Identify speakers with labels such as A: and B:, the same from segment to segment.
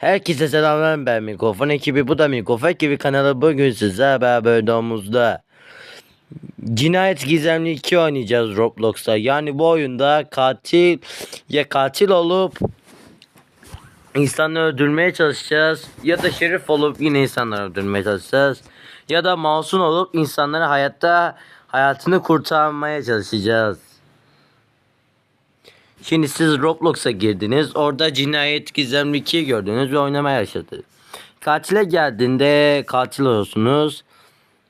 A: Herkese selamlar ben Mikrofon ekibi. Bu da Mikrofon ekibi kanalı bugün size beraber domuzda Cinayet Gizemli 2 oynayacağız Roblox'ta. Yani bu oyunda katil ya katil olup insanları öldürmeye çalışacağız ya da şerif olup yine insanları öldürmeye çalışacağız ya da masum olup insanları hayatta hayatını kurtarmaya çalışacağız. Şimdi siz Roblox'a girdiniz. Orada cinayet gizemli 2 gördünüz ve oynamaya başladı. Katile geldiğinde katil olursunuz.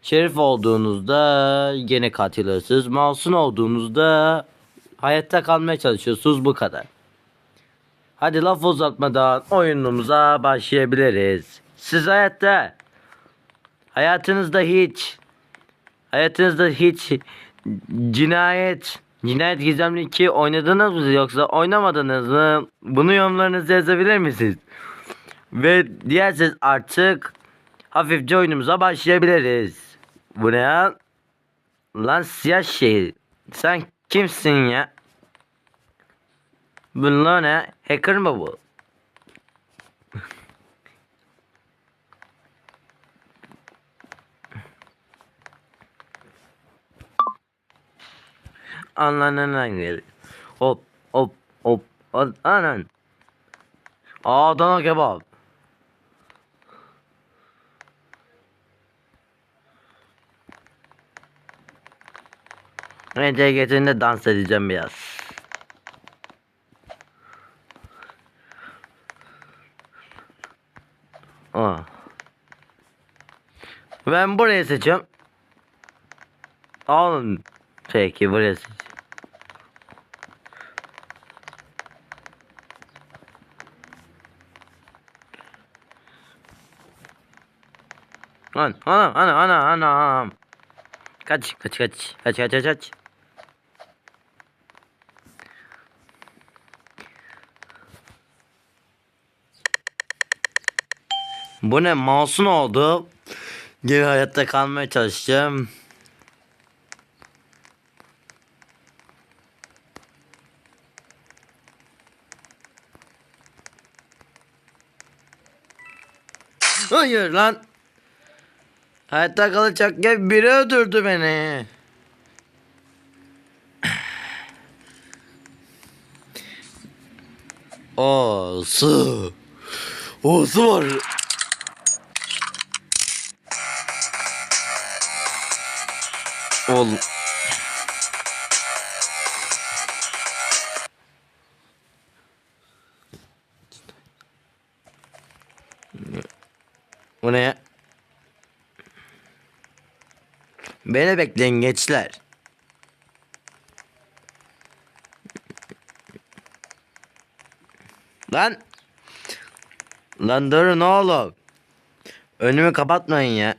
A: Şerif olduğunuzda gene katil olursunuz. Masum olduğunuzda hayatta kalmaya çalışıyorsunuz bu kadar. Hadi laf uzatmadan oyunumuza başlayabiliriz. Siz hayatta hayatınızda hiç hayatınızda hiç cinayet Cinayet Gizemli 2 oynadınız mı yoksa oynamadınız mı? Bunu yorumlarınızı yazabilir misiniz? Ve diyerseniz artık hafifçe oyunumuza başlayabiliriz. Bu ne ya? Lan siyah şey. Sen kimsin ya? Bunlar ne? Hacker mı bu? Anlanan geri. Hop hop hop. Anan. Adana kebap. Getirinde dans edeceğim biraz. Aa. Ben burayı seçiyorum. Alın. Peki burayı seç. Lan ana ana ana ana. Kaç kaç kaç kaç kaç kaç kaç. Bu ne mouse'un oldu. Geri hayatta kalmaya çalışacağım. Hayır lan. Hayatta kalacakken biri öldürdü beni. Aa, su. O su var. Ol. Bu ne ya? Beni bekleyin gençler. Lan. Lan durun oğlum. Önümü kapatmayın ya.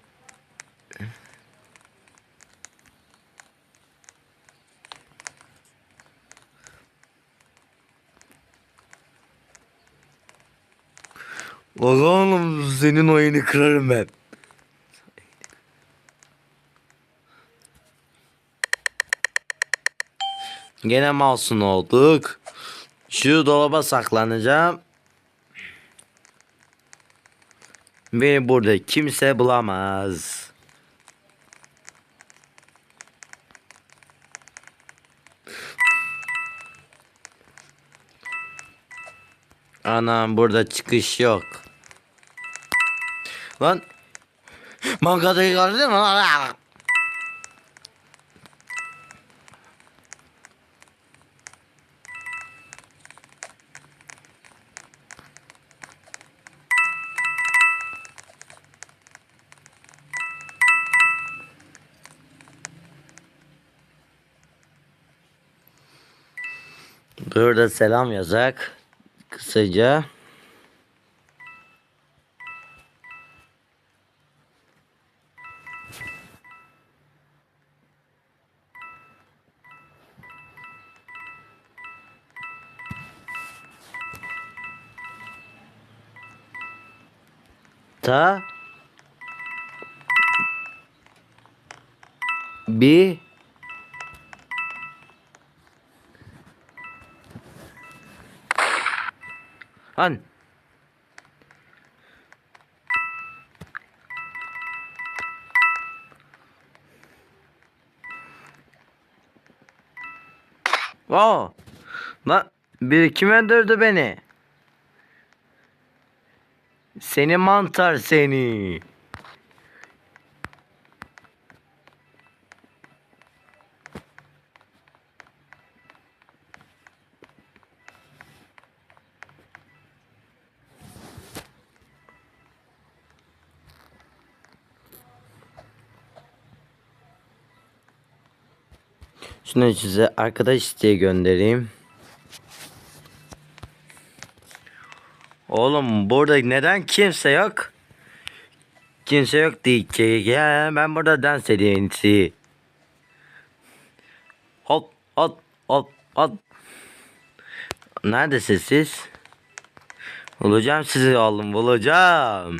A: Oğlum senin oyunu kırarım ben. Gene masum olduk. Şu dolaba saklanacağım. Beni burada kimse bulamaz. Anam burada çıkış yok. Lan. Bankadayı gördün mü? Burada selam yazak. Kısaca. Ta bir Lan. Wow. Lan bir kim öldürdü beni? Seni mantar seni. Şunu size arkadaş isteği göndereyim. Oğlum burada neden kimse yok? Kimse yok ki. Ya ben burada dans edeyim. Hop hop hop hop. Neredesiniz siz? Bulacağım sizi oğlum bulacağım.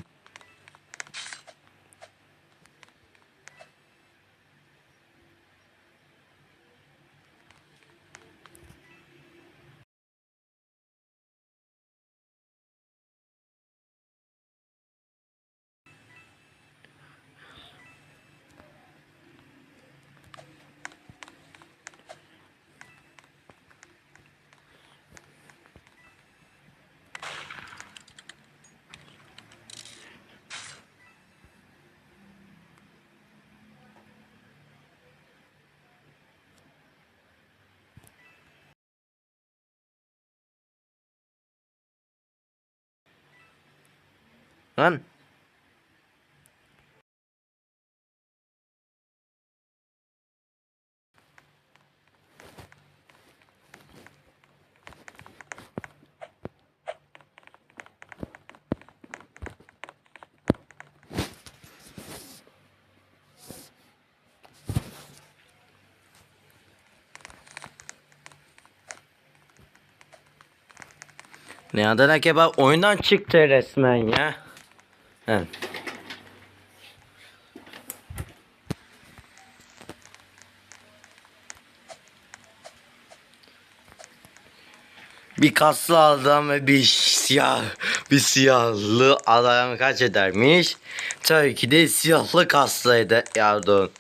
A: Lan. Ne Adana kebap oyundan çıktı resmen ya. Bir kaslı adam ve bir siyah bir siyahlı adam kaç edermiş? Tabii ki de siyahlı kaslı eder yardım.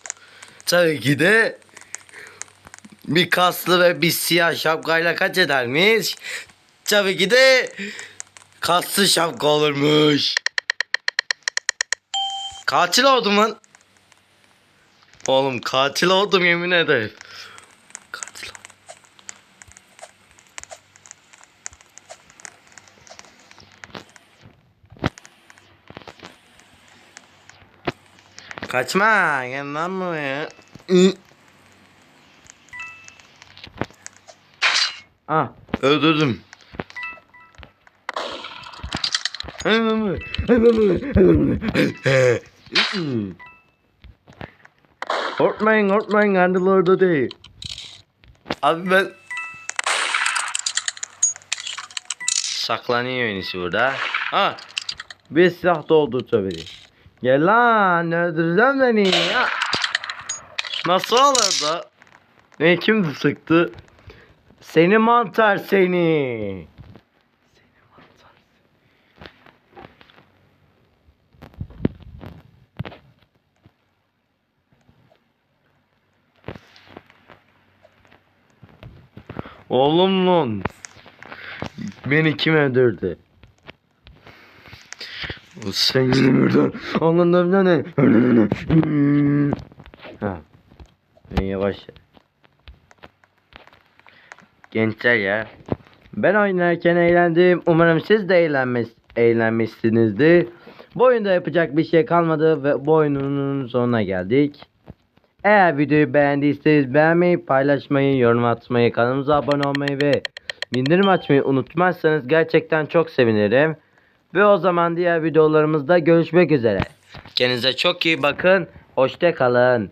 A: Tabii ki de bir kaslı ve bir siyah şapkayla kaç edermiş? Tabii ki de kaslı şapka olurmuş. Katil oldum lan. Oğlum katil oldum yemin ederim. Katil oldum. Kaçma lan buraya. Hı. Ah öldürdüm. Korkmayın korkmayın Handel orada değil. Abi ben... Saklanıyor en iyisi burada. Ha. Bir silah doldu tabii. Gel lan öldüreceğim beni ya. Nasıl olur da? Ne kim sıktı? Seni mantar. Seni Oğlum lan. Beni kim öldürdü? O sen yine buradan. Anladın ne? Ha. Yavaş. Gençler ya. Ben oynarken eğlendim. Umarım siz de eğlenmiş, eğlenmişsinizdir. Bu oyunda yapacak bir şey kalmadı ve bu oyunun sonuna geldik. Eğer videoyu beğendiyseniz beğenmeyi, paylaşmayı, yorum atmayı, kanalımıza abone olmayı ve bildirim açmayı unutmazsanız gerçekten çok sevinirim. Ve o zaman diğer videolarımızda görüşmek üzere. Kendinize çok iyi bakın. Hoşça kalın.